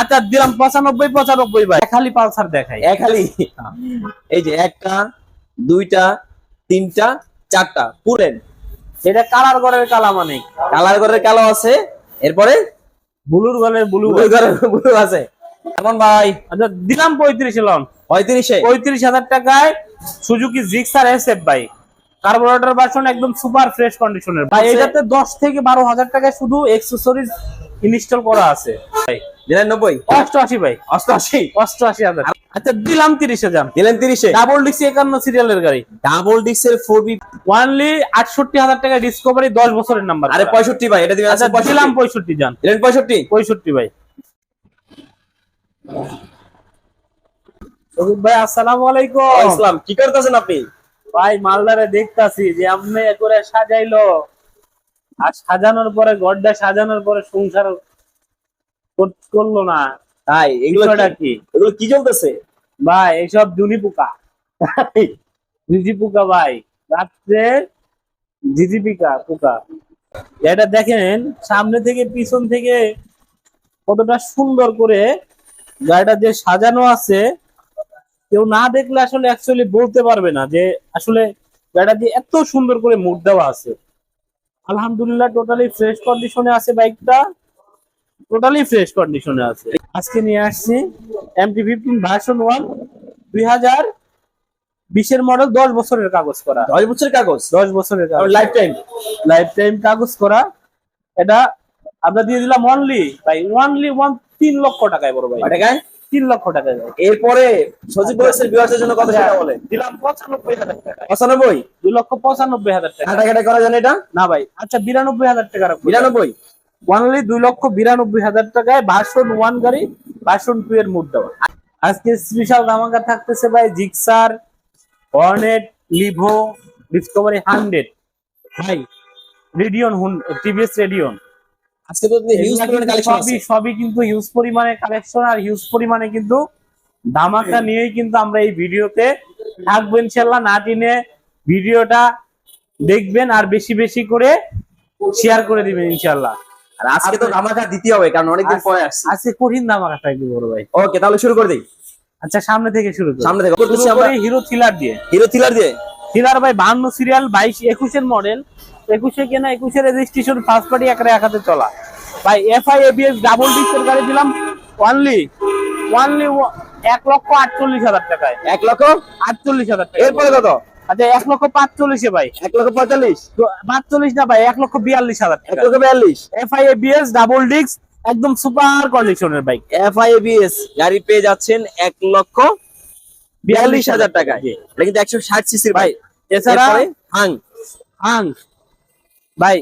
আচ্ছা দিলাম পঁচানব্বই পঁচানব্বই ভাই। খালি পালসার দেখাই। খালি এই যে একটা দুইটা তিনটা চারটা। পুরেন। এটা কালার ঘরের কালা মানে কালার করে কালো আছে। এরপরে? ব্লুর ঘরের ব্লু করে ব্লু আছে। এখন ভাই? আচ্ছা দিলাম পঁয়ত্রিশ লন। পঁয়ত্রিশে। পঁয়ত্রিশ হাজার টাকায় সুজুকি জিক্সার এসএফ ভাই। কার্বোরেটর ভার্সন একদম সুপার ফ্রেশ কন্ডিশনের ভাই এটাতে দশ থেকে বারো হাজার টাকায় শুধু এক্সেসরিজ ইনস্টল করা আছে। ভাই নিরানব্বই? অষ্টআশি ভাই। অষ্টআশি? অষ্টআশি হাজার। আচ্ছা দিলাম তিরিশ দিলেন তিরিশে? ডাবল ডিক্সি একান্ন সিরিয়ালের গাড়ি। ডাবল ফোর বি ওয়ানলি আটষট্টি হাজার টাকা ডিসকভারি দশ বছরের নাম্বার আরে পঁয়ষট্টি ভাই এটা দিবেন আচ্ছা দিলাম পঁয়ষট্টি যান দিলেন পঁয়ষট্টি? পঁয়ষট্টি ভাই। ভাই আসসালামু আলাইকুম। ইসলাম কি করতেছেন আপনি? ভাই মালদারে দেখতাছি যে আপনি করে সাজাইলো। আর সাজানোর পরে গড্ডা সাজানোর পরে সংসার করল না। তাই এগুলো কি? এগুলো কি চলতেছে? ভাই এইসব জুনি পোকা। জিজি পোকা ভাই। রাত্রে ঝিঝি পিকা পোকা। এটা দেখেন সামনে থেকে পিছন থেকে কতটা সুন্দর করে গাড়িটা যে সাজানো আছে কেউ না দেখলে আসলে অ্যাকচুয়ালি বলতে পারবে না যে আসলে গাড়িটা দিয়ে এত সুন্দর করে মুড দেওয়া আছে। আলহামদুলিল্লাহ টোটালি ফ্রেশ কন্ডিশনে আছে বাইকটা টোটালি ফ্রেশ কন্ডিশনে আছে। আজকে নিয়ে আসছি এমটি ফিফটিন ভার্সন ওয়ান দুই হাজার বিশের মডেল দশ বছরের কাগজ করা। দশ বছরের কাগজ? দশ বছরের কাগজ। লাইফ টাইম লাইফ টাইম কাগজ করা। এটা আমরা দিয়ে দিলাম অনলি ভাই অনলি ওয়ান তিন লক্ষ টাকায় বড় ভাই। টাকায়? তিন লক্ষ টাকায় এরপরে সজীব বয়সের বিবাহের জন্য কত টাকা বলে। দিলাম পঁচানব্বই হাজার টাকা। পঁচানব্বই? দুই লক্ষ পঁচানব্বই হাজার টাকা। কাটাকাটা করা জানে এটা? না ভাই আচ্ছা বিরানব্বই হাজার টাকা বিরানব্বই? অনলি দুই লক্ষ বিরানব্বই হাজার টাকায় ভার্সন ওয়ান গাড়ি ভার্সন টু এর মুড দেওয়া। আজকে স্পেশাল ধামাকা থাকতেছে ভাই Gixxer Hornet Livo Discovery hundred ভাই রেডিয়ন টিভিএস রেডিয়ন আজকে তো হিউজ পরিমাণে কালেকশন সবই সবই কিন্তু হিউজ পরিমাণে কালেকশন আর হিউজ পরিমাণে কিন্তু ধামাকা নিয়েই কিন্তু আমরা এই ভিডিওতে থাকব ইনশাল্লাহ না টিনে ভিডিওটা দেখবেন আর বেশি বেশি করে শেয়ার করে দিবেন ইনশাল্লাহ আর আজকে তো ধামাকা দিতে হবে কারণ অনেকদিন পরে আসছি। আজকে কঠিন ধামাকা থাকবে বড় ভাই। ওকে তাহলে শুরু করে দিই। আচ্ছা সামনে থেকে শুরু করি। সামনে থেকে করতেছি আমরা হিরো থ্রিলার দিয়ে। হিরো থ্রিলার দিয়ে? থ্রিলার ভাই বাহান্ন সিরিয়াল বাইশ একুশের মডেল একুশে কেনা একুশে রেজিস্ট্রেশন ফার্স্ট পার্টি একারে এক হাতে চলা। ভাই এফআই এবিএস ডাবল ডিস্কের গাড়ি দিলাম অনলি অনলি এক লক্ষ আটচল্লিশ হাজার টাকায়। এক লক্ষ? আটচল্লিশ হাজার টাকা এরপরে কত? আচ্ছা এক লক্ষ পাঁচচল্লিশে ভাই। এক লক্ষ পঁয়তাল্লিশ? পাঁচচল্লিশ না ভাই এক লক্ষ বিয়াল্লিশ হাজার এক লক্ষ বিয়াল্লিশ? এফআই এবিএস ডাবল ডিস্ক একদম সুপার কন্ডিশনের বাইক এফ আই বিএস গাড়ি পেয়ে যাচ্ছেন এক লক্ষ বিয়াল্লিশ হাজার টাকা। এটা কিন্তু একশো ষাট সিসির ভাই এছাড়া হাং। হাং। ভাই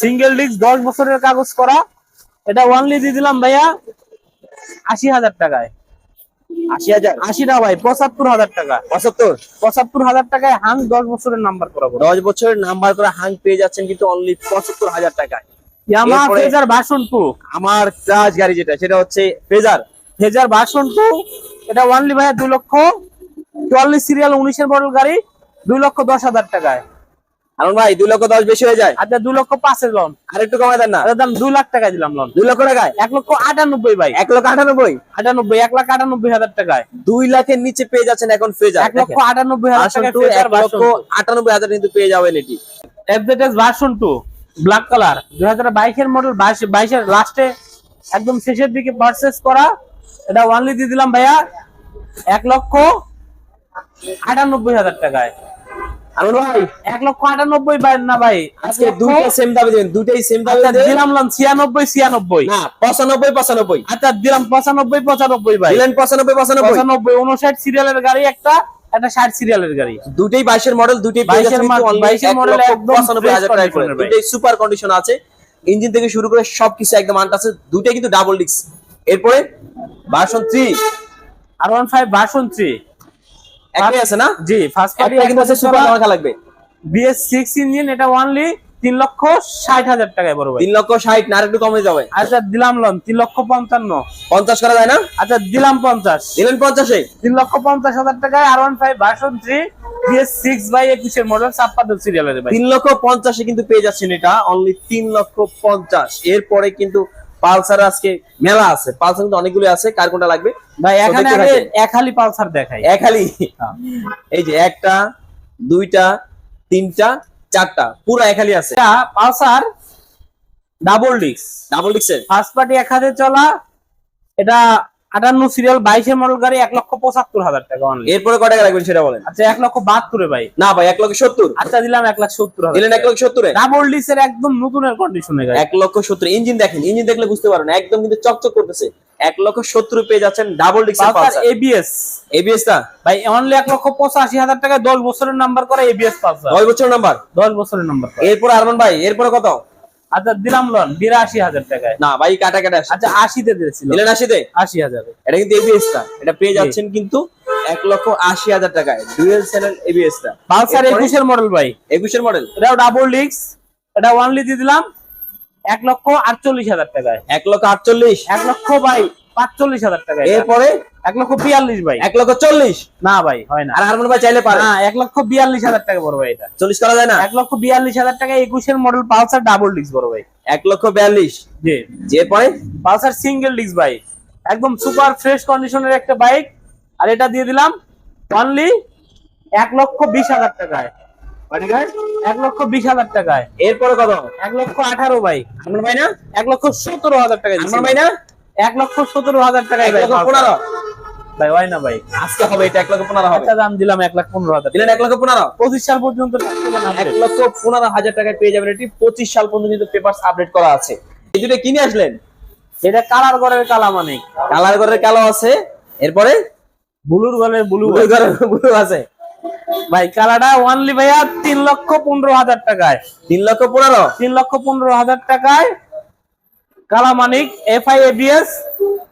সিঙ্গেল ডিস্ক দশ বছরের কাগজ করা। এটা অনলি দিয়ে দিলাম ভাইয়া আশি হাজার টাকায়। আশি হাজার? আশি না ভাই পঁচাত্তর হাজার টাকা। পঁচাত্তর? পঁচাত্তর হাজার টাকায় হাং দশ বছরের নাম্বার করাবো। দশ বছরের নাম্বার করে হাং পেয়ে যাচ্ছেন কিন্তু অনলি পঁচাত্তর হাজার টাকায়। ফেজার আমার ক্রাশ গাড়ি যেটা সেটা হচ্ছে ফেজার ফেজার এটা অনলি ভাইয়া দুই লক্ষ চুয়াল্লিশ সিরিয়াল উনিশের মডেল গাড়ি দুই লক্ষ দশ হাজার টাকায়। কারণ ভাই দুই লক্ষ দশ বেশি হয়ে যায়? আচ্ছা দুই লক্ষ পাঁচের লোন আর একটু কমাই দেন না। এটার দাম দুই লাখ টাকায় দিলাম লোন দুই লক্ষ টাকায়? এক লক্ষ আটানব্বই ভাই। এক লক্ষ আটানব্বই? আটানব্বই এক লাখ আটানব্বই হাজার টাকায়। দুই লাখের নিচে পেয়ে যাচ্ছেন এখন ফেজার এক লক্ষ আটানব্বই হাজার এক লক্ষ আটানব্বই হাজার কিন্তু পেয়ে যাবেন এটি। FZS version two black colour দুই হাজার বাইশের মডেল বাইশের লাস্টে একদম শেষের দিকে পারচেস করা। এটা ওয়ানলি দিয়ে দিলাম ভাইয়া। এক লক্ষ আটানব্বই হাজার টাকায়। লক্ষ না ভাই। সেম আচ্ছা সিরিয়ালের গাড়ি একটা একটা 60 সিরিয়ালের গাড়ি। মডেল মডেল সুপার কন্ডিশন আছে। ইঞ্জিন থেকে শুরু করে সবকিছু একদম আনটা আছে দুটাই কিন্তু ডাবল ডিস্ক এরপরে version three R one five version three একই আছে না? জি ফার্স্ট পার্টি আছে সুপার লাগবে। বিএস 6 ইঞ্জিন এটা অনলি লক্ষ ষাট হাজার টাকায় বড় ভাই। লক্ষ ষাট না একটু কমে যাবে। আচ্ছা দিলাম লক্ষ পঞ্চান্ন। পঞ্চাশ করা যায় না? আচ্ছা দিলাম পঞ্চাশ। দিলেন পঞ্চাশে? তিন লক্ষ পঞ্চাশ হাজার টাকায় R one five version three তিন লক্ষ পঞ্চাশে কিন্তু পেয়ে যাচ্ছেন এটা অনলি তিন লক্ষ পঞ্চাশ। এরপরে কিন্তু পালসার আজকে মেলা আছে। পালসার কিন্তু অনেকগুলো আছে। কার কোনটা লাগবে? ভাই এখানে হালি পালসার দেখাই। একালি হ্যাঁ। এই যে একটা দুইটা তিনটা চারটা। পুরো একখালি আছে। পালসার ডাবল ডিস্ক ডাবল ডিক্সের ফার্স্ট পার্টি এক হাতে চলা এটা আটান্ন সিরিয়াল বাইশের মডেল গাড়ি এক লক্ষ পঁচাত্তর হাজার টাকা অনলি এরপরে কয় টাকা লাগবেন সেটা বলেন? আচ্ছা এক লক্ষ বাহাত্তরে ভাই। না ভাই এক লক্ষ সত্তর। আচ্ছা দিলাম এক লাখ সত্তর দিলেন এক লক্ষ সত্তরে? ডাবল ডিস্কের একদম নতুনের কন্ডিশনে গাড়ি। এক লক্ষ সত্তর। ইঞ্জিন দেখেন ইঞ্জিন দেখলে বুঝতে পারেন একদম কিন্তু চকচক করতেছে। এক লক্ষ সত্তর পেয়ে যাচ্ছেন ডাবল ডিক্সের পালসার। এবিএস এবিএস টা ভাই অনলি এক লক্ষ পঁচাশি হাজার টাকা দশ বছরের নাম্বার করা এবিএস পালসার। নয় বছরের নাম্বার দশ বছরের নাম্বার এরপর আরমান ভাই এরপরে কত? আচ্ছা দিলাম লোন বিরাশি হাজার টাকায়। না ভাই কাটা কাটা আচ্ছা আশিতে দিয়েছিল। দিলেন আশিতে? আশি হাজার। এটা কিন্তু এবিএস টা। এটা পেয়ে যাচ্ছেন কিন্তু এক লক্ষ আশি হাজার টাকায়। ডুয়েল চ্যানেল এবিএস টা। পালসার একুশের মডেল ভাই। একুশের মডেল এটাও ডাবল ডিক্স এটা ওয়ানলি দিয়ে দিলাম এক লক্ষ আটচল্লিশ হাজার টাকায়। এক লক্ষ আটচল্লিশ? এক লক্ষ ভাই। পাঁচচল্লিশ হাজার এটা। এরপরে? এক লক্ষ বিয়াল্লিশ ভাই। এক লক্ষ চল্লিশ? না ভাই হয় না। আর আরমান ভাই চাইলে পারে? না এক লক্ষ বিয়াল্লিশ হাজার টাকা বড় ভাই এটা। চল্লিশ করা যায় না? এক লক্ষ বিয়াল্লিশ হাজার টাকা একুশের মডেল পালসার ডাবল ডিস্ক বড় ভাই। এক লক্ষ বিয়াল্লিশ? জি। যে এরপরে পালসার সিঙ্গেল ডিস্ক বাইক একদম সুপার ফ্রেশ কন্ডিশনের একটা বাইক আর এটা দিয়ে দিলাম অনলি এক লক্ষ বিশ হাজার টাকায়। এক লক্ষ বিশ হাজার টাকায়। এরপরে কত? এক লক্ষ আঠারো ভাই। আরমান ভাই না? এক লক্ষ সতেরো হাজার দিছি। আরমান ভাই না? এক লক্ষ সতেরো হাজার টাকায় এক ভাই। পনেরো। ভাই হয় না ভাই। আজকে হবে এটা এক লক্ষ পনেরো হবে। দাম দিলাম এক লাখ পনেরো হাজার। দিলেন এক লক্ষ পনেরো? পঁচিশ সাল পর্যন্ত এক লক্ষ পনেরো হাজার টাকায় পেয়ে যাবেন এটি। পঁচিশ সাল পর্যন্ত কিন্তু পেপার আপডেট করা আছে। এই দুটো কিনে আসলেন? এটা কালার ঘরের কালা মানে কালার ঘরের কালো আছে। এরপরে? ব্লুর ঘরের ব্লু। ঘরের ব্লু আছে। ভাই কালারটা ওয়ানলি ভাইয়া তিন লক্ষ পনেরো হাজার টাকায়। তিন লক্ষ পনেরো? তিন লক্ষ পনেরো হাজার টাকায় কালা মানিক এফ আই এবিএস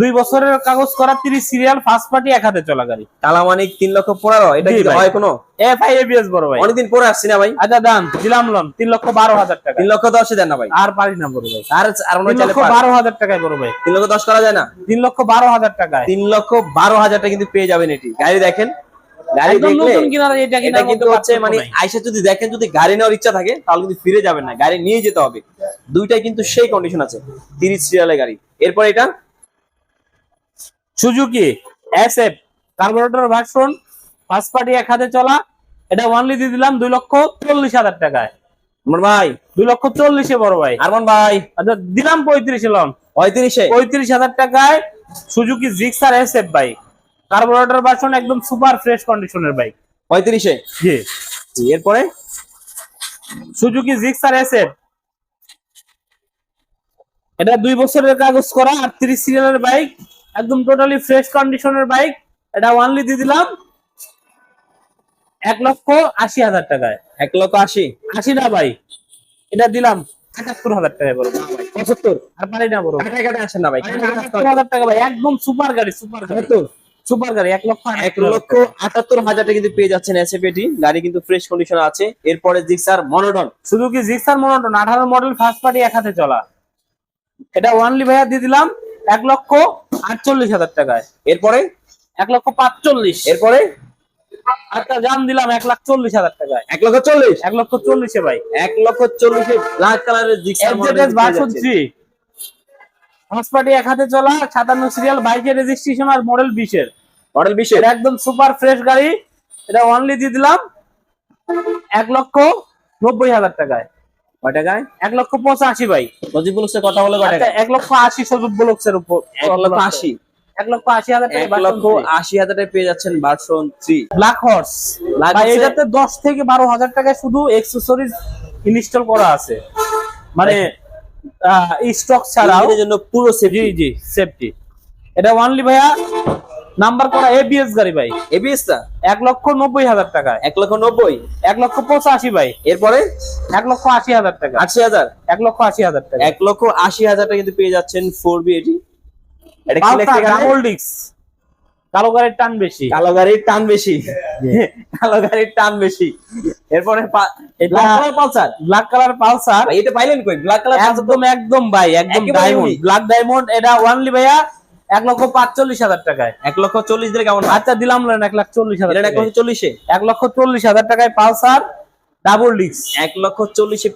দুই বছরের কাগজ করা তিরিশ সিরিয়াল ফার্স্ট পার্টি এক হাতে চলা গাড়ি। কালামানিক তিন লক্ষ পনেরো এটা জি কি হয় কোনো? এফ আই এবিএস বড় ভাই। অনেকদিন পরে আসছি না ভাই। আচ্ছা দাম দিলাম লোন তিন লক্ষ বারো হাজার টাকা। তিন লক্ষ দশে দেন না ভাই। আর পারি না বড় ভাই। আর আর মনে পারে। বারো হাজার টাকায় বড় ভাই। তিন লক্ষ দশ করা যায় না। তিন লক্ষ বারো হাজার টাকায়। তিন লক্ষ বারো হাজার টাকা কিন্তু পেয়ে যাবেন এটি। গাড়ি দেখেন গাড়ি দেখলে এটা এটা কিন্তু হচ্ছে মানে আইসা যদি দেখেন যদি গাড়ি নেওয়ার ইচ্ছা থাকে তাহলে কিন্তু ফিরে যাবেন না। গাড়ি নিয়ে যেতে হবে। দুইটাই কিন্তু সেই কন্ডিশন আছে। তিরিশ সিরিয়ালের গাড়ি। এরপর এটা Suzuki S F carburettor version first party এক হাতে চলা। এটা ওয়ানলি দিয়ে দিলাম দুই লক্ষ চল্লিশ হাজার টাকায়। ভাই দুই লক্ষ চল্লিশে বড় ভাই। আরমান ভাই। আচ্ছা দিলাম পঁয়ত্রিশে লন পঁয়ত্রিশে? পঁয়ত্রিশ হাজার টাকায় Suzuki Gixxer S F bike carburettor version একদম সুপার ফ্রেশ কন্ডিশনের বাইক পঁয়ত্রিশে? জি। জি, এরপরে? সুজুকি জিক্সার এস এফ এটা দুই বছরের কাগজ করা আর তিরিশ সিরিয়ালের বাইক একদম টোটালি ফ্রেশ কন্ডিশনের বাইক এটা ওয়ানলি দিয়ে দিলাম এক লক্ষ আশি হাজার টাকায়। এক লক্ষ আশি? আশি না ভাই এটা দিলাম আটাত্তর হাজার টাকায় ভাই। পঁচাত্তর? আর পারি না বড়। কাটায় কাটায় আসেন না ভাই হাজার টাকা ভাই একদম সুপার গাড়ি সুপার গাড়ি। সুপার গাড়ি এক লক্ষ এক লক্ষ আটাত্তর হাজার টাকা। কিন্তু পেয়ে যাচ্ছেন এসএফএটি গাড়ি কিন্তু ফ্রেশ কন্ডিশন আছে। এরপরে জিক্সার মনোডন শুধু কি জিক্সার মনোটন আঠারো মডেল ফার্স্ট পার্টি এক হাতে চলা। এটা ওয়ানলি ভাইয়া দিয়ে দিলাম এক লক্ষ আটচল্লিশ হাজার টাকায়। এরপরে? এক লক্ষ পাঁচচল্লিশ। এরপরে? একটা দাম দিলাম এক লাখ চল্লিশ হাজার টাকায়। এক লক্ষ চল্লিশ? এক লক্ষ চল্লিশে ভাই। এক লক্ষ চল্লিশে ব্ল্যাক কালারের জিক্সার এফজেডএস পার্টি এক হাতে চলা সাতান্ন সিরিয়াল বাইকের রেজিস্ট্রেশন আর মডেল বিশের। মডেল বিশের? একদম সুপার ফ্রেশ গাড়ি। এটা অনলি দিয়ে দিলাম এক লক্ষ নব্বই হাজার টাকায়। কয় টাকায়? এক লক্ষ পঁচাশি ভাই। হোসেন কথা বলে কয় আচ্ছা, টাকা এক লক্ষ আশি সজুব ব্লকসের উপর। এক লক্ষ আশি। এক লক্ষ আশি হাজার এক লক্ষ আশি হাজার টাকা পেয়ে যাচ্ছেন ভার্সন থ্রি ব্ল্যাক হর্স এটাতে দশ থেকে বারো হাজার টাকায় শুধু এক্সেসরিজ ইনস্টল করা আছে। মানে স্টক ছাড়াও জন্য পুরো সেফটি জি সেফটি এটা ওয়ানলি ভাইয়া নাম্বার করা এবিএস গাড়ি ভাই। এবিএস টা? এক লক্ষ নব্বই হাজার টাকায়। এক লক্ষ নব্বই? এক লক্ষ পঁচাশি ভাই। এরপরে? এক লক্ষ আশি হাজার টাকা। আশি হাজার? এক লক্ষ আশি হাজার টাকা। এক লক্ষ আশি হাজার টাকা কিন্তু পেয়ে যাচ্ছেন ফোর বি এটি এটা ডাবল ডিক্স কালো গাড়ির টান বেশি। কালো গাড়ির টান বেশি। কালো গাড়ির টান বেশি। এরপরে পালসার। Black colour Pulsar. এটা পাইলেন কই? ব্ল্যাক কালার একদম একদম ভাই একদম ডায়মন্ড ব্ল্যাক ডায়মন্ড এটা ওয়ানলি ভাইয়া এক লক্ষ পাঁচচল্লিশ হাজার টাকায়। এক লক্ষ চল্লিশ দিলে কেমন আচ্ছা দিলাম না এক লাখ চল্লিশ হাজার এক লক্ষ চল্লিশে? এক লক্ষ চল্লিশ হাজার টাকায় পালসার ডাবল ডিক্স এক লক্ষ চল্লিশে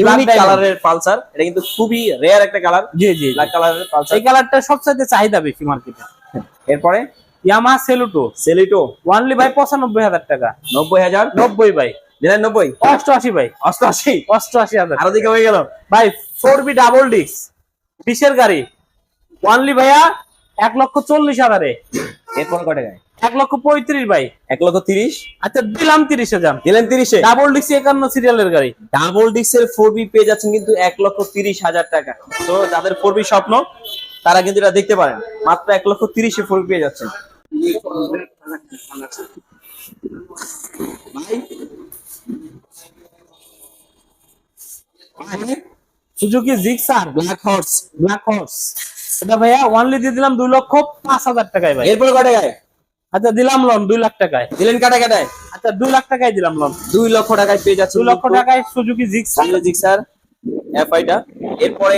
ইউনিক কালারের পালসার। এটা কিন্তু খুবই রেয়ার একটা কালার জি জি ব্ল্যাক কালারের পালসার। এই কালারটা সবচাইতে চাহিদা বেশি মার্কেটে এরপরে? ইয়ামা সেলুটো। সেলিটো। ওয়ানলি ভাই পঁচানব্বই হাজার টাকা। নব্বই হাজার? নব্বই ভাই। নিরানব্বই অষ্টআশি ভাই। অষ্টআশি? অষ্টআশি হাজার। আরও দিকে হয়ে গেল। ভাই ফোর বি ডাবল ডিক্স বিশের গাড়ি। ওয়ানলি ভাইয়া এক লক্ষ চল্লিশ হাজারে। এরপর কয় টাকায়? এক লক্ষ পঁয়ত্রিশ ভাই। এক লক্ষ তিরিশ? আচ্ছা দিলাম তিরিশ হাজার দিলেন তিরিশে? ডাবল ডিক্স একান্ন সিরিয়ালের গাড়ি। ডাবল ডিক্সের ফোর বি পেয়ে যাচ্ছেন কিন্তু এক লক্ষ তিরিশ হাজার টাকা। তো যাদের ফোর বি স্বপ্ন তারা কিন্তু এটা দেখতে পারেন। মাত্র এক লক্ষ তিরিশে ফোর বি পেয়ে যাচ্ছেন। Suzuki Gixxer black horse black horse এটা ভাইয়া ওয়ানলি দিয়ে দিলাম দুই লক্ষ পাঁচ হাজার টাকায় ভাই। এরপর আচ্ছা দিলাম লোন দুই লাখ টাকায়। দিলেন কাটা কাটায় আচ্ছা দুই লাখ টাকায় দিলাম লোন দুই লক্ষ টাকায় পেয়ে দুই লক্ষ টাকায় সুজুকি জিক্সার এফআইটা এরপরে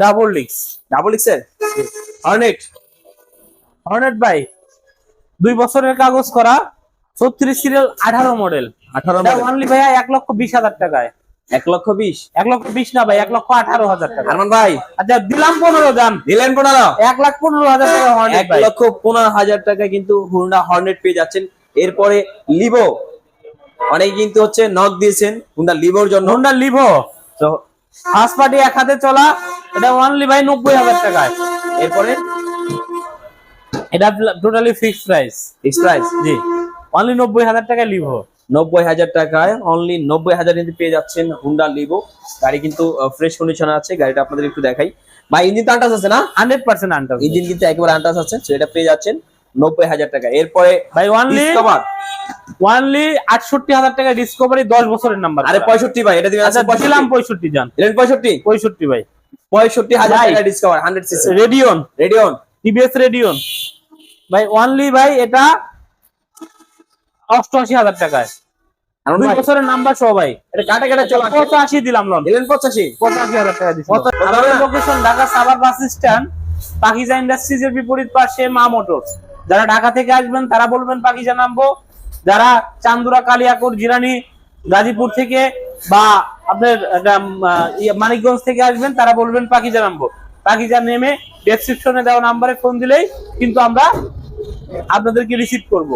ডাবল ডিক্স ডাবল ডিক্সের হর্নেট হর্নেট ভাই দুই বছরের কাগজ করা ছত্রিশ সিরিয়াল আঠারো মডেল আঠারো ভাইয়া এক লক্ষ বিশ হাজার টাকায়। এক লক্ষ বিশ? এক লক্ষ বিশ না ভাই এক লক্ষ আঠারো হাজার টাকা। আরমান ভাই। আচ্ছা দিলাম পনেরো দাম। দিলেন পনেরো? এক লাখ পনেরো হাজার টাকা হর্নেট এক লক্ষ পনেরো হাজার টাকা কিন্তু হুন্ডা হর্নেট পেয়ে যাচ্ছেন। এরপরে লিভো অনেকে কিন্তু হচ্ছে নক দিয়েছেন হুন্ডা লিভোর জন্য। হুন্ডা লিভো তো ফার্স্ট পার্টি এক হাতে চলা এটা ওয়ানলি ভাই নব্বই হাজার টাকায়। এরপরে? এটা totally fixed price fix price জি। অনলি নব্বই হাজার টাকায় লিভো নব্বই হাজার টাকায় অনলি নব্বই হাজার কিন্তু পেয়ে যাচ্ছেন হুন্ডা লিভো গাড়ি কিন্তু ফ্রেশ কন্ডিশনে আছে গাড়িটা আপনাদের একটু দেখাই। বা ইঞ্জিন তো আন্টাস আছে না? হান্ড্রেড পার্সেন্ট আন্টার ইঞ্জিন কিন্তু একেবারে আন্টাস আছে সেটা পেয়ে যাচ্ছেন নব্বই হাজার টাকা এরপরে ভাই ডিসকভার ওয়ানলি আটষট্টি হাজার টাকা ডিসকভারি দশ বছরের নাম্বার আরে পঁয়ষট্টি ভাই এটা দিবেন আচ্ছা দিলাম পঁয়ষট্টি যান দিলেন পঁয়ষট্টি? পঁয়ষট্টি ভাই। পঁয়ষট্টি হাজার ভাই। টাকা Discover hundred CC Radeon Radeon TVS Radeon ভাই ওয়ানলি ভাই এটা অষ্টআশি হাজার টাকায়। দুই বছরের নাম্বার সহ ভাই। এটা কাটা কাটা চলা পঁচাশি দিলাম লোন। দিলেন পঁচাশি? পঁচাশি হাজার টাকা দিচ্ছি? Location Dhaka Savar bus stand Pakiza industries এর বিপরীত পাশে মা মোটরস। যারা ঢাকা থেকে আসবেন তারা বলবেন পাকিজা নামবো। যারা চান্দুরা কালিয়াকুর জিরানি গাজীপুর থেকে বা আপনার ইয়ে, মানিকগঞ্জ থেকে আসবেন তারা বলবেন পাকিজা নামবো। পাকিজা নেমে ডেসক্রিপশনে দেওয়া নাম্বারে ফোন দিলেই কিন্তু আমরা আপনাদেরকে রিসিভ করব।